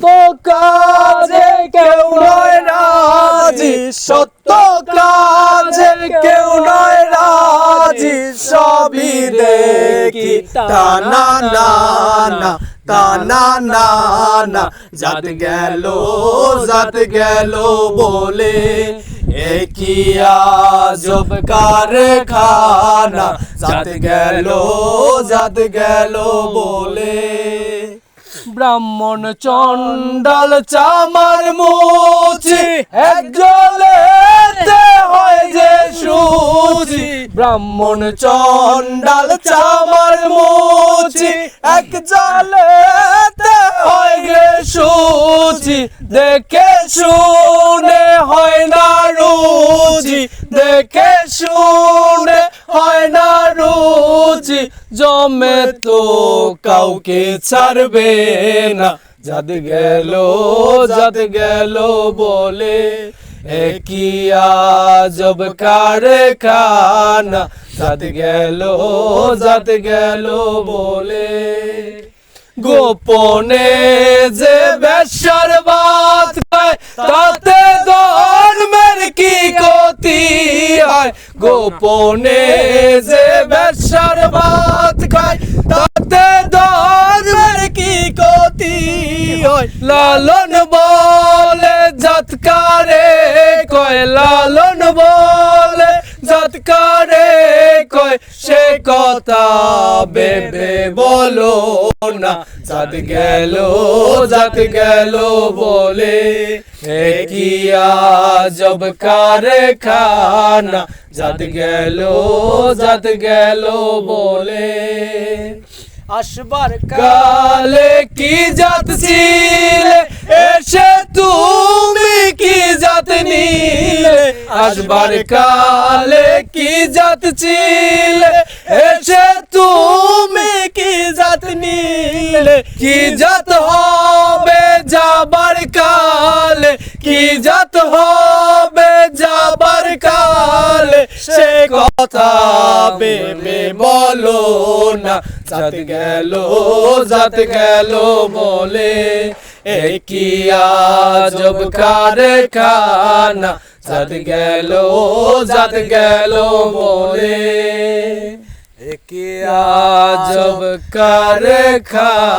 সত্য কাজে কেউ নয় রাজি, সত্য কাজে কেউ নয় রাজি, সবই দেখি। টানা না না টানা না না, জাত গেল জাত গেল বলে, একই আজব কারখানা। জাত গেল জাত গেল বলে। ব্রাহ্মণ চন্ডাল চামার মুচি, এক জলেতে হয় যে সুজি ব্রাহ্মণ চন্ডাল চামার মুচি, এক জলেতে হয় সুজি দেখে শুনে হয় না রুচি, দেখে শুনে হয় না রুচি। জমে তো কাউকে ছাড়বে না। যাদ গেল যাদ গেল বলে, একই আজব কারখানা। যাদ গেল যাদ গেল বলে, গোপনে যে বেশর বাত তাতে ধর্মের কি ক্ষতি হয়? গোপনে যে বেশর বাত খায়, তাতে ধর্মের কি ক্ষতি হয়? লালন বলে জাতকারে কয়, লালন বলে জাতকারে কয়, সে কথা বেবে বলো না। জাত গেল জাত গেল বলে একই আজব কারখানা? জাত গেল জাত গেল বলে। আসবার কালে কি জাত ছিলে? এসে তুমি কি জাত নিলে? আসবার কালে কি জাত ছিলে? এসে তুমি কি জাত নিলে? কি জাত হবে যাবার কালে? কি জাত কথা বেবে বলো না। জাত গেল জাত গেল বলে একই আজব কারখানা? জাত গেল জাত গেল বলে একই আজব কারখানা?